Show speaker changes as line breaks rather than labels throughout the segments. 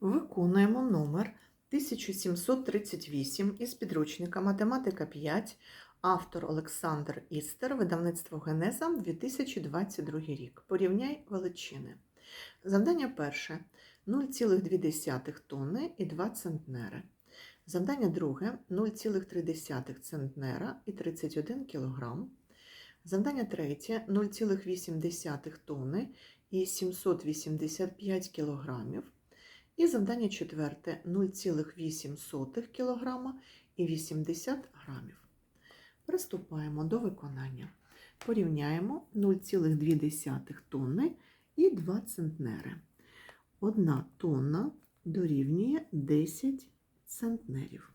Виконуємо номер 1738 із підручника Математика 5, автор Олександр Істер, видавництво Генеза 2022 рік. Порівняй величини. Завдання перше 0,2 тонни і 2 центнери. Завдання друге 0,3 центнера і 31 кг. Завдання третє 0,8 тонни і 785 кілограмів. І завдання четверте 0,8 кг і 80 грамів. Приступаємо до виконання. Порівняємо 0,2 тонни і 2 центнери. Одна тонна дорівнює 10 центнерів.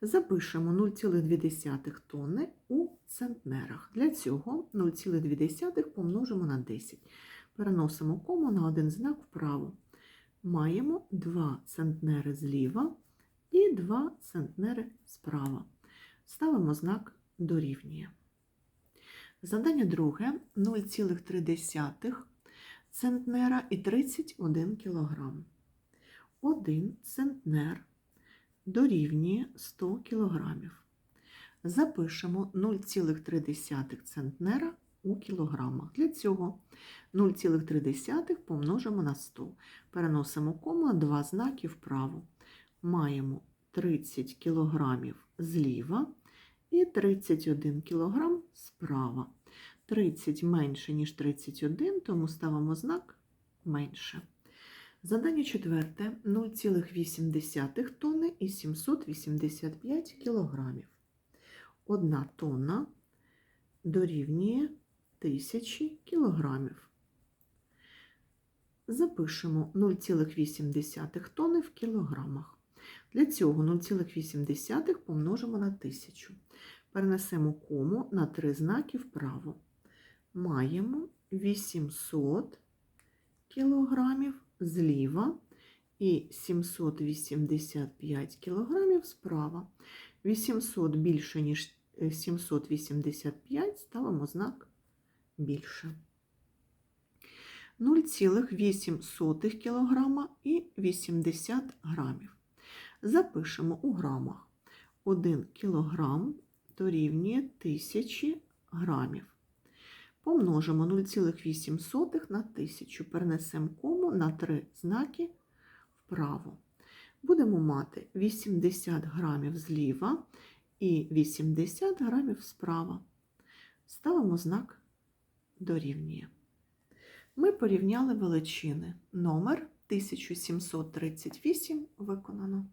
Запишемо 0,2 тонни у центнерах. Для цього 0,2 помножимо на 10. Переносимо кому на один знак вправо маємо 2 центнери зліва і 2 центнери справа. Ставимо знак дорівнює. Завдання друге 0,3 центнера і 31 кг. 1 центнер дорівнює 100 кг. Запишемо 0,3 центнера у кілограмах. Для цього 0,3 помножимо на 100. Переносимо кому два знаки вправо. Маємо 30 кг зліва і 31 кг справа. 30 менше, ніж 31, тому ставимо знак менше. Задання четверте 0,8 тонни і 785 кг. Одна тонна дорівнює тисячі кілограмів. Запишемо 0,8 тонни в кілограмах. Для цього 0,8 помножимо на 1000. Перенесемо кому на три знаки вправо. Маємо 800 кілограмів зліва і 785 кілограмів справа. 800 більше, ніж 785, ставимо знак більше. 0,8 кг і 80 грамів. Запишемо у грамах. 1 кг дорівнює 1000 грамів. Помножимо 0,8 на 1000, перенесемо кому на 3 знаки вправо. Будемо мати 80 грамів зліва і 80 грамів справа. Ставимо знак дорівнює. Ми порівняли величини. Номер 1738 виконано.